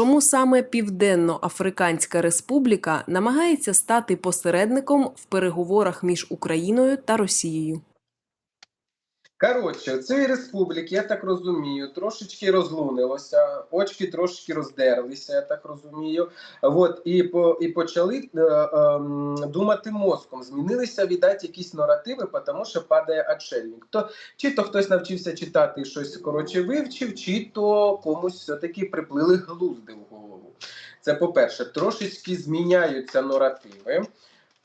Чому саме Південно-Африканська Республіка намагається стати посередником в переговорах між Україною та Росією? Коротше, цієї республіки, я так розумію, трошечки розлунилося, очки трошки роздерлися, я так розумію. От, і, по, і почали е, е, думати мозком. Змінилися, віддать, якісь наративи, тому що падає отшельник. То, чи то хтось навчився читати і щось коротше вивчив, чи то комусь все-таки приплили глузди в голову. Це по-перше, трошечки зміняються наративи.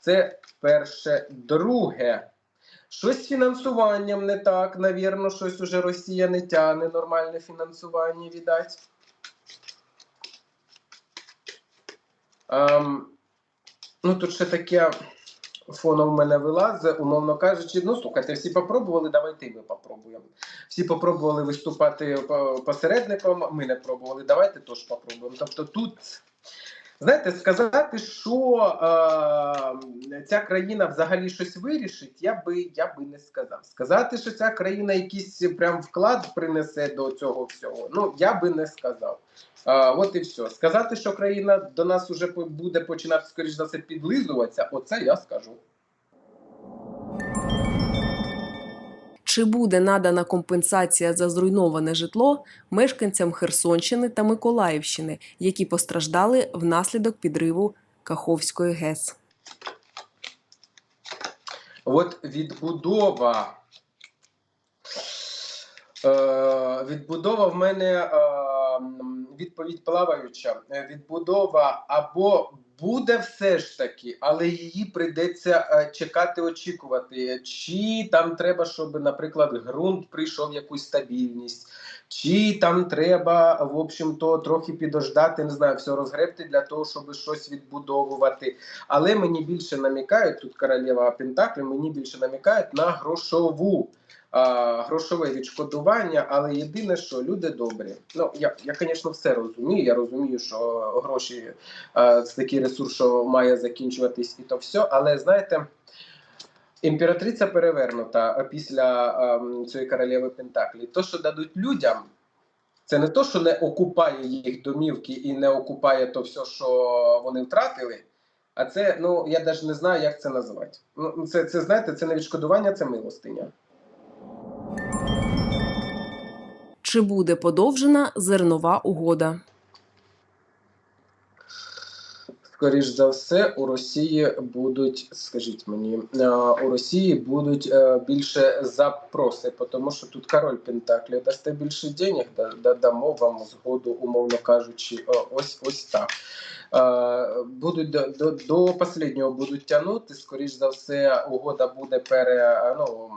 Це перше. Друге. Щось з фінансуванням не так, навірно, щось уже Росія не тягне нормальне фінансування, віддать. Ем, ну, тут ще таке фоном в мене вилазить, умовно кажучи, ну слухайте, всі попробували, давайте і ми попробуємо. Всі попробували виступати по- посередником, ми не пробували, давайте теж попробуємо. Тобто тут. Знаєте, сказати, що е, ця країна взагалі щось вирішить, я би я би не сказав. Сказати, що ця країна якийсь прям вклад принесе до цього всього. Ну я би не сказав. Е, от і все. Сказати, що країна до нас вже буде починати скоріш за все підлизуватися, оце я скажу. Чи буде надана компенсація за зруйноване житло мешканцям Херсонщини та Миколаївщини, які постраждали внаслідок підриву Каховської ГЕС? От відбудова. Е, відбудова в мене е, відповідь плаваюча. Е, Відбудова або буде все ж таки, але її прийдеться е, чекати, очікувати. Чи там треба, щоб, наприклад, ґрунт прийшов в якусь стабільність, чи там треба, в общем-то, трохи підождати, не знаю, все розгребти для того, щоб щось відбудовувати. Але мені більше намікають, тут королева Пентаклі, мені більше намікають на грошову. А, грошове відшкодування, але єдине, що люди добрі. Ну я, я, звісно, все розумію. Я розумію, що гроші це такий ресурс, що має закінчуватись, і то все. Але знаєте, імператриця перевернута після цієї королеви Пентаклі. То, що дадуть людям, це не то, що не окупає їх домівки і не окупає то все, що вони втратили. А це, ну я навіть не знаю, як це назвати. Ну, це, це знаєте, це не відшкодування, це милостиня. Чи буде подовжена зернова угода? Скоріш за все, у Росії будуть, скажіть мені, е, у Росії будуть е, більше запроси, тому що тут король Пентаклі дасте більше денег, да- да- дамо вам згоду, умовно кажучи, ось ось так. Е, Будуть до, до, до останнього будуть тягнути. Скоріш за все, угода буде пере ну.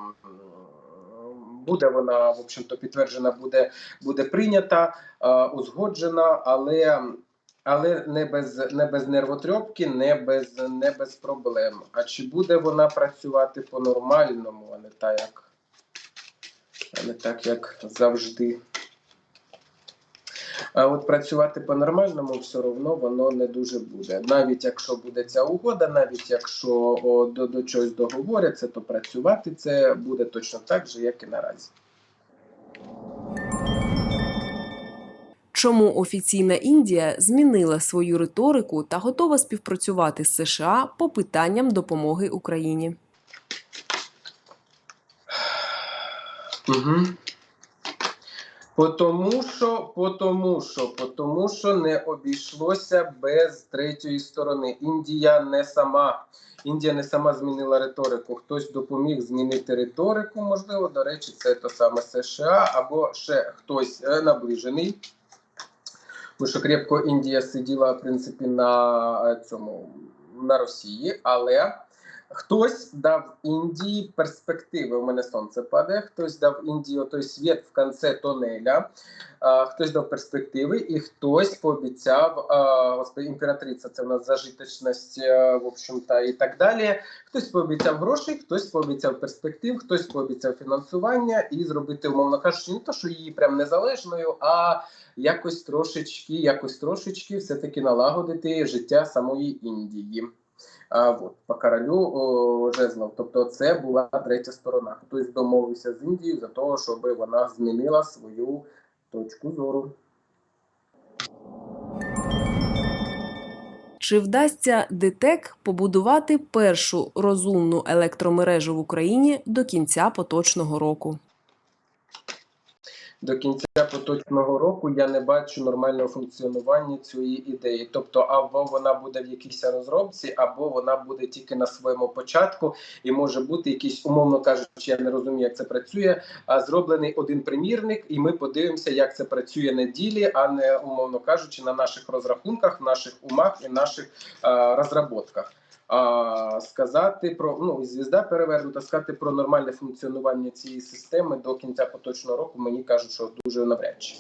Буде вона, в общем-то, підтверджена, буде, буде прийнята, е, узгоджена, але але не без не без нервотрьопки, не без не без проблем. А чи буде вона працювати по-нормальному, а не так, як а не так, як завжди. А от працювати по-нормальному все одно воно не дуже буде. Навіть якщо буде ця угода, навіть якщо о, до, до чогось договоряться, то працювати це буде точно так же, як і наразі. Чому офіційна Індія змінила свою риторику та готова співпрацювати з США по питанням допомоги Україні? Угу. Потому що, потому що, потому що не обійшлося без третьої сторони. Індія не сама. Індія не сама змінила риторику. Хтось допоміг змінити риторику. Можливо, до речі, це то саме США або ще хтось е, наближений. Тому що крепко Індія сиділа, в принципі, на е, цьому на Росії, але хтось дав Індії перспективи. У мене сонце падає. Хтось дав Індії той світ в кінці тонеля, а, хтось дав перспективи, і хтось пообіцяв, а, господи, імператриця, це в нас зажиточність, е, в общем-то, і так далі. Хтось пообіцяв грошей, хтось пообіцяв перспектив, хтось пообіцяв фінансування і зробити, умовно кажучи, не то, що її прям незалежною, а якось трошечки, якось трошечки все-таки налагодити життя самої Індії. А, от, по королю жезлов. Тобто це була третя сторона. Хтось домовився з Індією за того, щоб вона змінила свою точку зору. Чи вдасться ДТЕК побудувати першу розумну електромережу в Україні до кінця поточного року? До кінця поточного року я не бачу нормального функціонування цієї ідеї. Тобто, або вона буде в якійсь розробці, або вона буде тільки на своєму початку, і може бути якийсь, умовно кажучи, я не розумію, як це працює. А зроблений один примірник, і ми подивимося, як це працює на ділі, а не умовно кажучи, на наших розрахунках, наших умах і наших а, розробках. А, сказати про ну звізда перевернута, сказати про нормальне функціонування цієї системи до кінця поточного року. Мені кажуть, що дуже навряд чи.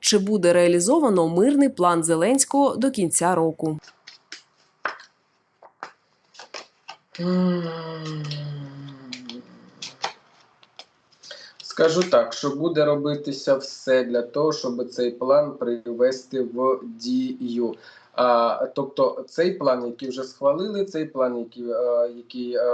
Чи буде реалізовано мирний план Зеленського до кінця року? Скажу так, що буде робитися все для того, щоб цей план привести в дію. А, тобто цей план, який вже схвалили, цей план, який, е, який е,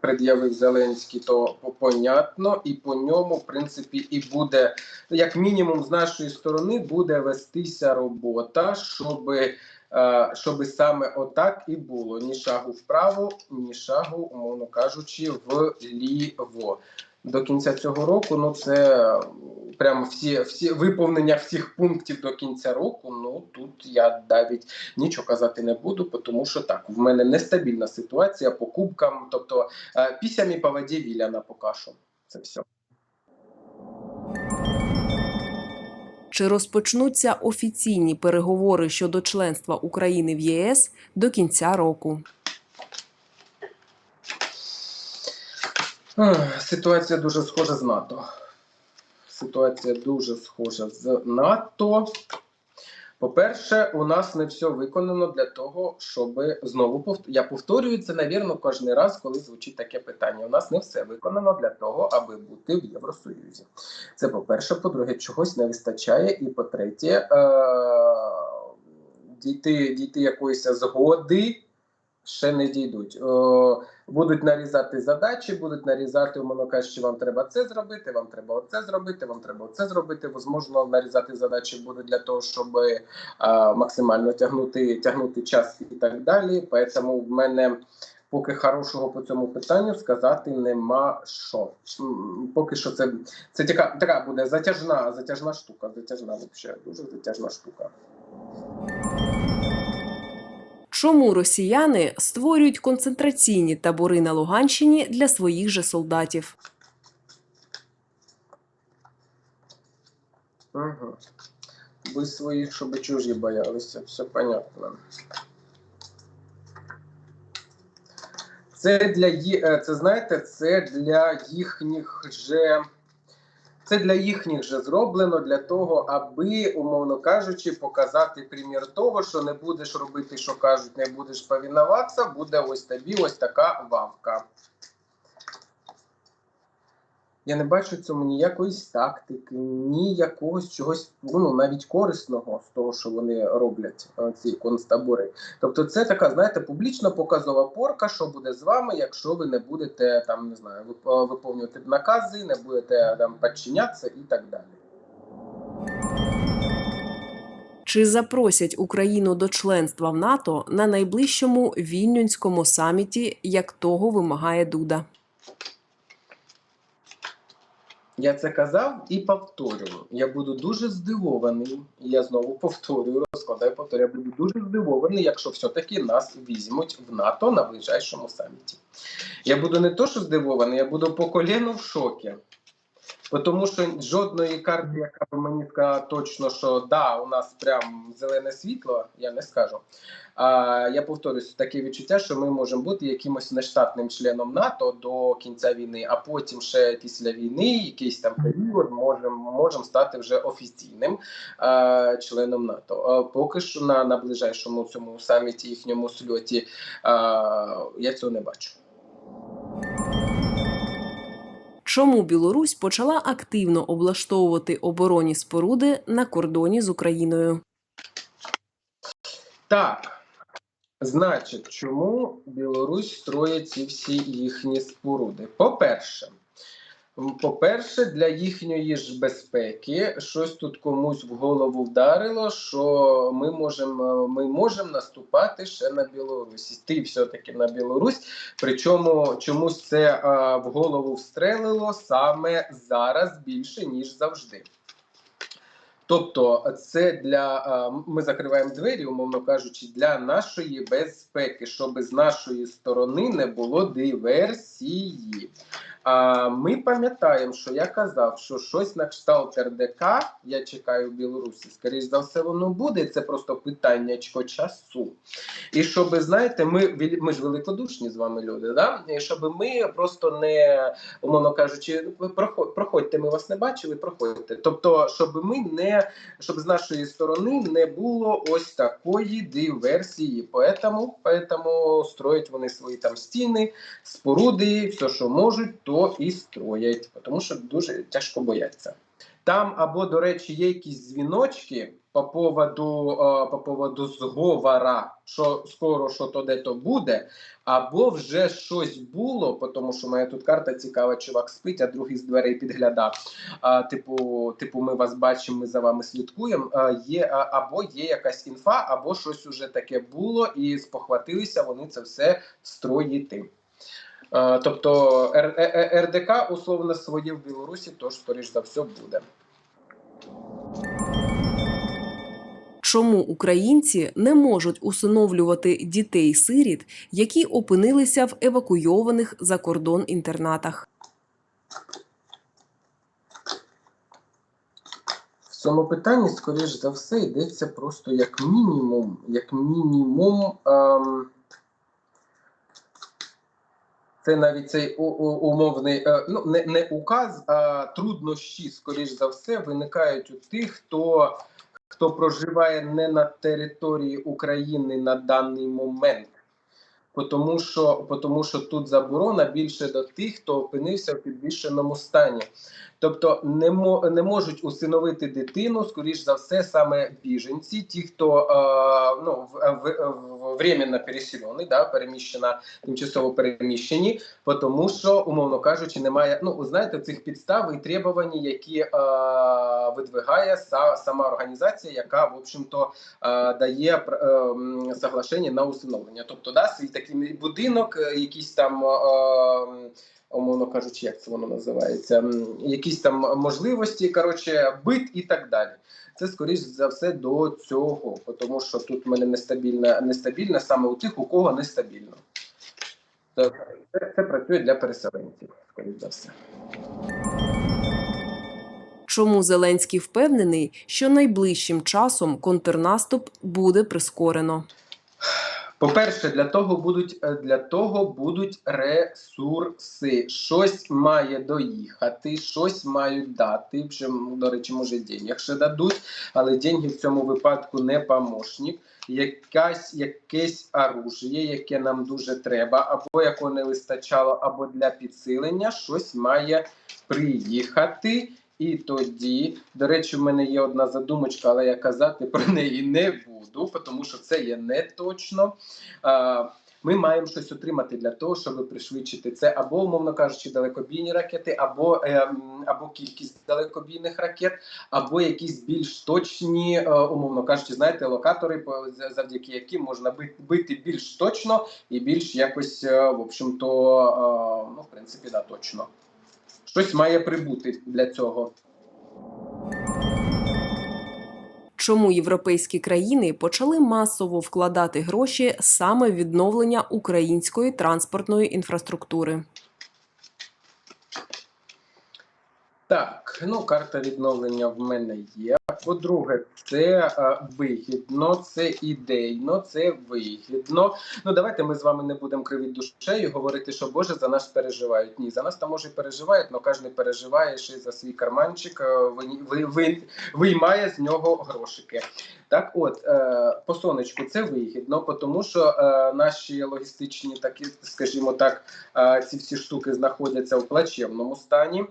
пред'явив Зеленський, то понятно, і по ньому, в принципі, і буде, як мінімум, з нашої сторони буде вестися робота, щоби е, щоб саме отак і було: ні шагу вправо, ні шагу, умовно кажучи, вліво. До кінця цього року, ну це прямо всі, всі виповнення всіх пунктів до кінця року. Ну тут я навіть нічого казати не буду, тому що так, в мене нестабільна ситуація по кубкам, тобто е, пісями по воді віляна поки що. Це все. Чи розпочнуться офіційні переговори щодо членства України в ЄС до кінця року? Ситуація дуже схожа з НАТО. Ситуація дуже схожа з НАТО. По-перше, у нас не все виконано для того, щоб знову повт... я повторюю це, навірно, кожен раз, коли звучить таке питання. У нас не все виконано для того, аби бути в Євросоюзі. Це по-перше, по-друге, чогось не вистачає. І по-третє, е... дійти, дійти якоїсь згоди ще не дійдуть. Е... Будуть нарізати задачі, будуть нарізати, умовно кажучи, вам треба це зробити, вам треба оце зробити, вам треба оце зробити. Возможно, нарізати задачі будуть для того, щоб е, максимально тягнути, тягнути час і так далі. Тому в мене поки хорошого по цьому питанню сказати нема що. Поки що це, це така, така буде затяжна, затяжна штука. Затяжна взагалі, дуже затяжна штука. Чому росіяни створюють концентраційні табори на Луганщині для своїх же солдатів? Угу. Ви своїх, щоб чужі боялися, все понятно. Це для е, це знаєте, це для їхніх же. Це для їхніх же зроблено для того, аби, умовно кажучи, показати примір того, що не будеш робити, що кажуть, не будеш повінуватися, буде ось тобі ось така вавка. Я не бачу в цьому ніякої тактики, ні якогось чогось, ну навіть корисного з того, що вони роблять, е, ці концтабори. Тобто, це така, знаєте, публічно показова порка, що буде з вами, якщо ви не будете там, не знаю, виповнювати накази, не будете там підчинятися і так далі. Чи запросять Україну до членства в НАТО на найближчому вільнюнському саміті, як того вимагає Дуда? Я це казав і повторюю. Я буду дуже здивований. Я знову повторюю, розкладаю, повторюю. Я буду дуже здивований, якщо все-таки нас візьмуть в НАТО на ближайшому саміті. Я буду не то, що здивований, я буду по коліну в шокі. Тому що жодної карти, яка б мені сказала точно, що да, у нас прям зелене світло, я не скажу. А я повторюсь, таке відчуття, що ми можемо бути якимось нештатним членом НАТО до кінця війни, а потім ще після війни, якийсь там період, можемо можем стати вже офіційним е, членом НАТО. Е, поки що на, ближайшому цьому саміті їхньому сльоті е, я цього не бачу. Чому Білорусь почала активно облаштовувати оборонні споруди на кордоні з Україною? Так. Значить, чому Білорусь строїть ці всі їхні споруди? По-перше, По-перше, для їхньої ж безпеки щось тут комусь в голову вдарило, що ми можемо ми можемо наступати ще на Білорусь. Йти все-таки на Білорусь. Причому чомусь це а, в голову встрелило саме зараз більше, ніж завжди. Тобто, це для а, ми закриваємо двері, умовно кажучи, для нашої безпеки, щоб з нашої сторони не було диверсії. А ми пам'ятаємо, що я казав, що щось на кшталт РДК я чекаю в Білорусі. Скоріш за все, воно буде. Це просто питаннячко часу. І щоб знаєте, ми ми ж великодушні з вами люди, да? І щоб ми просто не умовно кажучи, проходьте, ми вас не бачили, проходьте. Тобто, щоб ми не щоб з нашої сторони не було ось такої диверсії. Поэтому, поэтому строять вони свої там стіни, споруди, все, що можуть, то і строять, тому що дуже тяжко бояться. Там або, до речі, є якісь дзвіночки по поводу, е, по поводу зговора, що скоро що то де то буде, або вже щось було, тому що моя тут карта цікава, чувак спить, а другий з дверей підглядав. Типу, типу, ми вас бачимо, ми за вами слідкуємо. Є, або є якась інфа, або щось уже таке було, і спохватилися вони це все строїти. Е, Тобто Р- Е- Е- РДК условно своє в Білорусі, тож, скоріш за все, буде. Чому українці не можуть усиновлювати дітей-сиріт, які опинилися в евакуйованих за кордон інтернатах? В цьому питанні, скоріш за все, йдеться просто як мінімум, як мінімум. Ем, це навіть цей умовний, е, ну не, не указ, а труднощі, скоріш за все, виникають у тих, хто, хто проживає не на території України на даний момент. Тому що, тому що тут заборона більше до тих, хто опинився в підвищеному стані. Тобто не, не можуть усиновити дитину, скоріш за все, саме біженці, ті, хто е, ну, в, в, в, временно переселені, да, переміщена, тимчасово переміщені, тому що, умовно кажучи, немає, ну, знаєте, цих підстав і требувань, які е, видвигає са, сама організація, яка, в общем-то, е, дає е, соглашення на усиновлення. Тобто, да, свій такий будинок, е, якісь там. Е, умовно кажучи, як це воно називається, якісь там можливості, коротше, бит і так далі. Це скоріш за все до цього, тому що тут в мене нестабільна, нестабільна саме у тих, у кого нестабільно. Це, це, це працює для переселенців, скоріш за все. Чому Зеленський впевнений, що найближчим часом контрнаступ буде прискорено? По-перше, для того будуть е, для того будуть ресурси. Щось має доїхати, щось мають дати. Вже, до речі, може, денег ще дадуть, але деньги в цьому випадку не помощник. Якась якесь оружие, яке нам дуже треба, або якого не вистачало, або для підсилення, щось має приїхати. І тоді, до речі, в мене є одна задумочка, але я казати про неї не буду, тому що це є не точно. А, Ми маємо щось отримати для того, щоб пришвидшити це, або, умовно кажучи, далекобійні ракети, або, ем, або кількість далекобійних ракет, або якісь більш точні, е, умовно кажучи, знаєте, локатори, завдяки яким можна бити більш точно і більш якось, е, в общем-то, е, ну, в принципі, да, точно. Щось має прибути для цього. Чому європейські країни почали масово вкладати гроші саме в відновлення української транспортної інфраструктури? Так, ну карта відновлення в мене є. По-друге, це е, вигідно, це ідейно, це вигідно. Ну давайте ми з вами не будемо кривити душею говорити, що Боже за нас переживають. Ні, за нас там може переживають, але кожен переживає ще за свій карманчик, е, ви, ви, ви, виймає з нього грошики. Так, от е, по сонечку це вигідно, тому що е, наші логістичні, такі, скажімо так, е, ці всі штуки знаходяться в плачевному стані.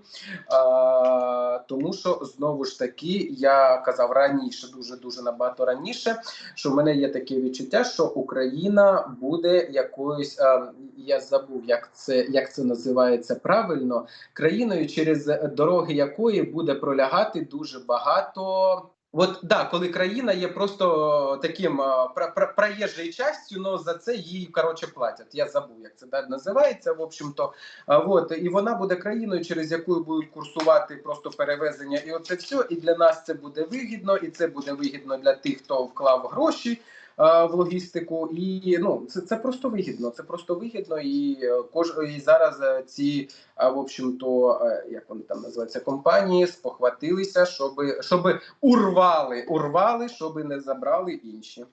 А, тому що знову ж таки я казав раніше, дуже дуже набагато раніше. Що в мене є таке відчуття, що Україна буде якоюсь, е, я забув, як це як це називається правильно, країною, через дороги якої буде пролягати дуже багато. От да, коли країна є просто таким а, про- про- проїжджою частю, але за це їй коротше платять. Я забув, як це да, називається. В общем-то, от і вона буде країною, через яку будуть курсувати просто перевезення, і оце все. І для нас це буде вигідно, і це буде вигідно для тих, хто вклав гроші. А, В логістику, і ну це, це просто вигідно. Це просто вигідно, і е, кож і зараз е, ці в общем-то, е, як вони там називаються, компанії спохватилися, щоб, щоб урвали, урвали, щоб не забрали інші.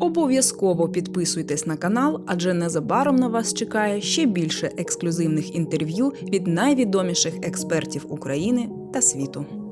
Обов'язково підписуйтесь на канал, адже незабаром на вас чекає ще більше ексклюзивних інтерв'ю від найвідоміших експертів України та світу.